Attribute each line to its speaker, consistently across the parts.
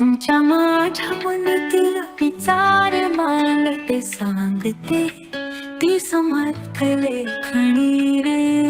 Speaker 1: तुमच्या माझ्या मनातील विचार मांडते सांगते. ती समर्थ लेखणी रे.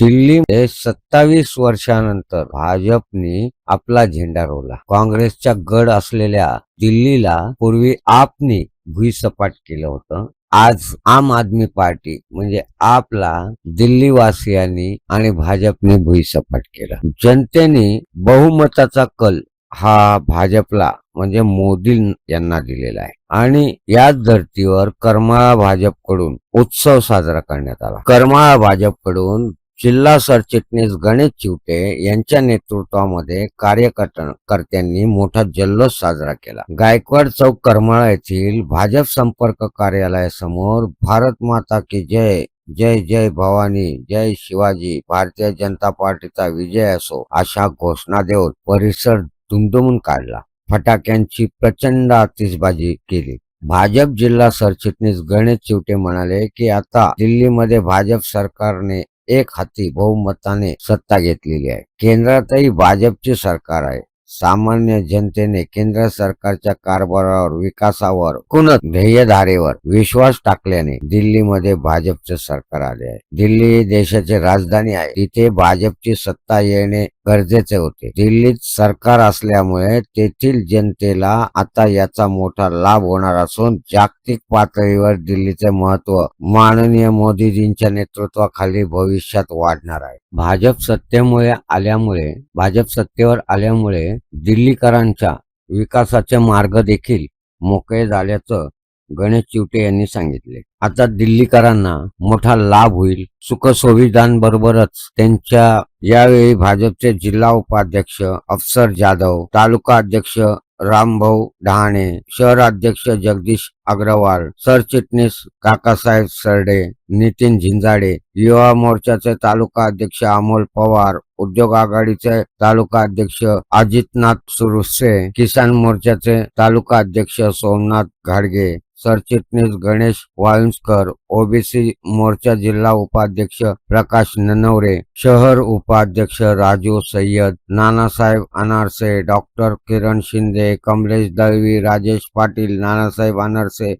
Speaker 2: दिल्लीमध्ये सत्तावीस वर्षानंतर भाजपने आपला झेंडा रोवला. काँग्रेसचा गड असलेल्या दिल्लीला पूर्वी आपने भुईसपाट केलं होतं. आज आम आदमी पार्टी म्हणजे आपला दिल्ली वासियांनी आणि भाजपने भुईसपाट केला. जनतेने बहुमताचा कल हा भाजपला म्हणजे मोदी यांना दिलेला आहे. आणि याच धर्तीवर करमाळा भाजपकडून उत्सव साजरा करण्यात आला. करमाळा भाजपकडून जिल्हा सरचिटणीस गणेश चिवटे यांच्या नेतृत्वामध्ये कार्यकर्त्यांनी मोठा जल्लोष साजरा केला. गायकवाड चौक करमाळा येथील भाजप संपर्क कार्यालयासमोर भारत माता की जय जय जय भवानी जय शिवाजी भारतीय जनता पार्टीचा विजय असो अशा घोषणा देऊन परिसर दुमदुमून काढला. फटाक्यांची प्रचंड आतिषबाजी केली. भाजप जिल्हा सरचिटणीस गणेश चिवटे म्हणाले की आता दिल्लीमध्ये भाजप सरकारने एक हाती बहुमताने सत्ता घेतलेली आहे. केंद्रातही भाजपचे सरकार आहे. सामान्य जनतेने केंद्र सरकारच्या कारभारावर विकासावर कुणत ध्येयधारेवर विश्वास टाकल्याने दिल्लीमध्ये भाजपचे सरकार आले आहे. दिल्ली ही देशाची राजधानी आहे. तिथे भाजपची सत्ता येणे गरजेचे होते. दिल्लीत सरकार असल्यामुळे तेथील जनतेला आता याचा मोठा लाभ होणार असून जागतिक पातळीवर दिल्लीचे महत्त्व माननीय मोदीजींच्या नेतृत्वाखाली भविष्यात वाढणार आहे. भाजप सत्तेमुळे आल्यामुळे भाजप सत्तेवर आल्यामुळे दिल्लीकरांच्या विकासाचे मार्ग देखील मोकळे झाल्याचं गणेश चिवटे यांनी सांगितले. आता दिल्लीकरांना मोठा लाभ होईल. सुखसुविधांबरोबरच त्यांच्या यावेळी भाजपचे जिल्हा उपाध्यक्ष अफसर जाधव तालुका अध्यक्ष रामभाऊ डहाणे शहराध्यक्ष जगदीश अग्रवाल सरचिटणीस काकासाहेब सरडे नितीन झिंजाडे युवा मोर्चाचे तालुका अध्यक्ष अमोल पवार उद्योग आघाडीचे तालुका अध्यक्ष अजितनाथ सुरुसे किसान मोर्चाचे तालुका अध्यक्ष सोमनाथ घाडगे सरचिटणीस गणेश वाळुंजकर ओबीसी मोर्चा जिल्हा उपाध्यक्ष प्रकाश ननवरे शहर उपाध्यक्ष राजू सय्यद नानासाहेब अनारसे डॉक्टर किरण शिंदे कमलेश दळवी राजेश पाटील नानासाहेब अनारसे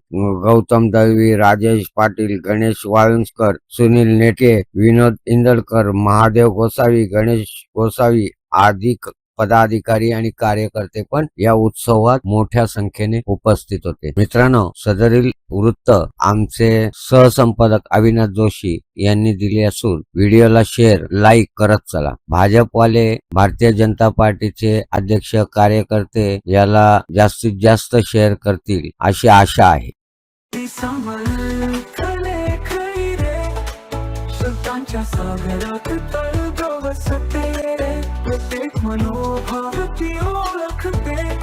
Speaker 2: गौतम दळवी राजेश पाटील गणेश वाळुंजकर सुनील नेटे विनोद इंदलकर महादेव गोसावी गणेश गोसावी आदी पदाधिकारी आणि कार्यकर्ते पण या उत्सवात मोठ्या संख्येने उपस्थित होते. मित्रांनो सदरील वृत्त आमचे सहसंपादक अविनाश जोशी यांनी दिले असून व्हिडिओला शेअर लाईक करत चला. भाजपवाले भारतीय जनता पार्टीचे अध्यक्ष कार्यकर्ते याला जास्तीत जास्त शेअर करतील अशी आशा आहे.
Speaker 1: सागरात तळ ओळखते.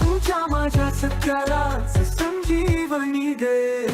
Speaker 1: तुझ्या माझ्या सत्याला संजीवनी दे.